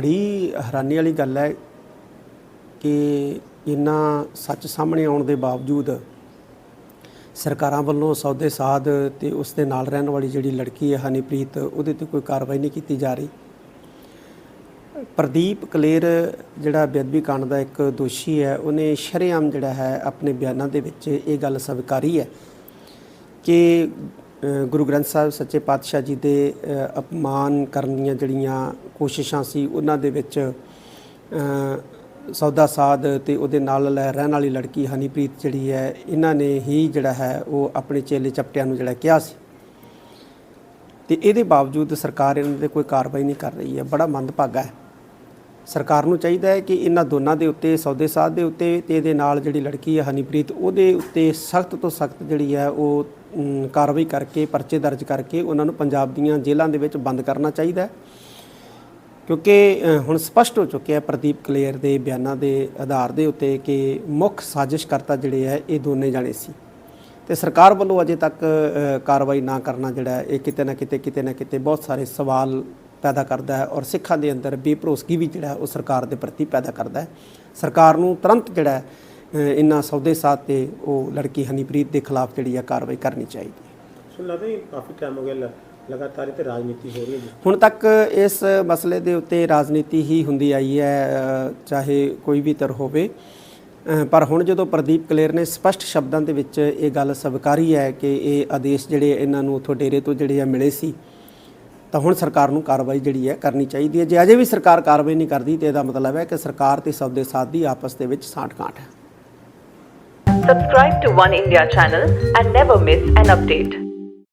ਬੜੀ ਹੈਰਾਨੀ ਵਾਲੀ ਗੱਲ ਹੈ ਕਿ ਇੰਨਾ ਸੱਚ ਸਾਹਮਣੇ ਆਉਣ ਦੇ ਬਾਵਜੂਦ ਸਰਕਾਰਾਂ ਵੱਲੋਂ ਸੌਦੇ ਸਾਧ ਤੇ ਉਸ ਦੇ ਨਾਲ ਰਹਿਣ ਵਾਲੀ ਜਿਹੜੀ ਲੜਕੀ ਹੈ ਹਨੀਪ੍ਰੀਤ, ਉਹਦੇ ਤੇ ਕੋਈ ਕਾਰਵਾਈ ਨਹੀਂ ਕੀਤੀ ਜਾ ਰਹੀ। ਪ੍ਰਦੀਪ ਕਲੇਰ ਜਿਹੜਾ ਬੇਅਦਬੀ ਕਾਂਡ ਦਾ ਇੱਕ ਦੋਸ਼ੀ ਹੈ, ਉਹਨੇ ਸ਼ਰੇਆਮ ਜਿਹੜਾ ਹੈ ਆਪਣੇ ਬਿਆਨਾਂ ਦੇ ਵਿੱਚ ਇਹ ਗੱਲ ਸਵੀਕਾਰੀ ਹੈ ਕਿ ਗੁਰੂ ਗ੍ਰੰਥ ਸਾਹਿਬ ਸੱਚੇ ਪਾਤਸ਼ਾਹ ਜੀ ਦੇ ਅਪਮਾਨ ਕਰਨ ਦੀਆਂ ਜਿਹੜੀਆਂ ਕੋਸ਼ਿਸ਼ਾਂ ਸੀ, ਉਹਨਾਂ ਦੇ ਵਿੱਚ ਸੌਦਾ ਸਾਧ ਤੇ ਉਹਦੇ ਨਾਲ ਰਹਿਣ ਵਾਲੀ ਲੜਕੀ ਹਨੀਪ੍ਰੀਤ ਜਿਹੜੀ ਹੈ, ਇਹਨਾਂ ਨੇ ਹੀ ਜਿਹੜਾ ਹੈ, ਉਹ ਆਪਣੇ ਚੇਲੇ ਚਪਟਿਆਂ ਨੂੰ ਜਿਹੜਾ ਕਿਹਾ ਸੀ। ਤੇ ਇਹਦੇ ਬਾਵਜੂਦ ਸਰਕਾਰ ਇਹਨਾਂ ਤੇ ਕੋਈ ਕਾਰਵਾਈ ਨਹੀਂ ਕਰ ਰਹੀ ਹੈ, ਬੜਾ ਮੰਦਭਾਗਾ ਹੈ। ਸਰਕਾਰ ਨੂੰ ਚਾਹੀਦਾ ਹੈ ਕਿ ਇਹਨਾਂ ਦੋਨਾਂ ਦੇ ਉੱਤੇ, ਸੌਦੇ ਸਾਧ ਦੇ ਉੱਤੇ ਤੇ ਇਹਦੇ ਨਾਲ ਜਿਹੜੀ ਲੜਕੀ ਹੈ ਹਨੀਪ੍ਰੀਤ, ਉਹਦੇ ਉੱਤੇ ਸਖਤ ਤੋਂ ਸਖਤ ਜਿਹੜੀ ਹੈ, ਉਹ ਕਾਰਵਾਈ ਕਰਕੇ, ਪਰਚੇ ਦਰਜ ਕਰਕੇ ਉਹਨਾਂ ਨੂੰ ਪੰਜਾਬ ਦੀਆਂ ਜੇਲ੍ਹਾਂ ਦੇ ਵਿੱਚ ਬੰਦ ਕਰਨਾ ਚਾਹੀਦਾ ਹੈ। ਕਿਉਂਕਿ ਹੁਣ ਸਪਸ਼ਟ ਹੋ ਚੁੱਕਿਆ ਹੈ ਪ੍ਰਦੀਪ ਕਲੇਅਰ ਦੇ ਬਿਆਨਾਂ ਦੇ ਆਧਾਰ ਦੇ ਉੱਤੇ ਕਿ ਮੁੱਖ ਸਾਜ਼ਿਸ਼ਕਰਤਾ ਜਿਹੜੇ ਹੈ ਇਹ ਦੋਨੇ ਜਾਣੇ ਸੀ। ਤੇ ਸਰਕਾਰ ਵੱਲੋਂ ਅਜੇ ਤੱਕ ਕਾਰਵਾਈ ਨਾ ਕਰਨਾ ਜਿਹੜਾ ਇਹ ਕਿਤੇ ਨਾ ਕਿਤੇ ਕਿਤੇ ਨਾ ਕਿਤੇ ਬਹੁਤ ਸਾਰੇ ਸਵਾਲ ਪੈਦਾ ਕਰਦਾ ਹੈ ਔਰ ਸਿੱਖਾਂ ਦੇ ਅੰਦਰ ਬੇਭਰੋਸਗੀ ਵੀ ਜਿਹੜਾ ਉਹ ਸਰਕਾਰ ਦੇ ਪ੍ਰਤੀ ਪੈਦਾ ਕਰਦਾ ਹੈ। ਸਰਕਾਰ ਨੂੰ ਤੁਰੰਤ ਜਿਹੜਾ ਹੈ, ਇਹਨਾਂ ਸੌਦੇ ਸਾਧ ਤੇ ਉਹ ਲੜਕੀ ਹਨੀਪ੍ਰੀਤ ਦੇ ਖਿਲਾਫ ਜਿਹੜੀ ਆ ਕਾਰਵਾਈ ਕਰਨੀ ਚਾਹੀਦੀ ਹੈ। ਸੁਣ ਲੱਗਦਾ ਕਾਫੀ ਟਾਈਮ ਹੋ ਗਿਆ ਲਗਾਤਾਰ ਇਹ ਤੇ ਰਾਜਨੀਤੀ ਹੋ ਰਹੀ ਹੈ ਜੀ। ਹੁਣ ਤੱਕ ਇਸ ਮਸਲੇ ਦੇ ਉੱਤੇ ਰਾਜਨੀਤੀ ਹੀ ਹੁੰਦੀ ਆਈ ਹੈ ਚਾਹੇ ਕੋਈ ਵੀ ਧਿਰ ਹੋਵੇ। ਪਰ ਹੁਣ ਜਦੋਂ ਪ੍ਰਦੀਪ ਕਲੇਰ ਨੇ ਸਪਸ਼ਟ ਸ਼ਬਦਾਂ ਦੇ ਵਿੱਚ ਇਹ ਗੱਲ ਸਵੀਕਾਰੀ ਹੈ ਕਿ ਇਹ ਆਦੇਸ਼ ਜਿਹੜੇ ਇਹਨਾਂ ਨੂੰ ਉਥੋਂ ਡੇਰੇ ਤੋਂ ਜਿਹੜੇ ਆ ਮਿਲੇ ਸੀ ਤਾਂ ਹੁਣ ਸਰਕਾਰ ਨੂੰ ਕਾਰਵਾਈ ਜਿਹੜੀ ਹੈ ਕਰਨੀ ਚਾਹੀਦੀ ਹੈ। ਜੇ ਅਜੇ ਵੀ ਸਰਕਾਰ ਕਾਰਵਾਈ ਨਹੀਂ ਕਰਦੀ ਤੇ ਇਹਦਾ ਮਤਲਬ ਹੈ ਕਿ ਸਰਕਾਰ ਤੇ ਸੌਦੇ ਸਾਧ ਦੀ ਆਪਸ ਦੇ ਵਿੱਚ ਸਾਂਠ-ਗਾਂਠ ਹੈ। Subscribe to One India channel and never miss an update.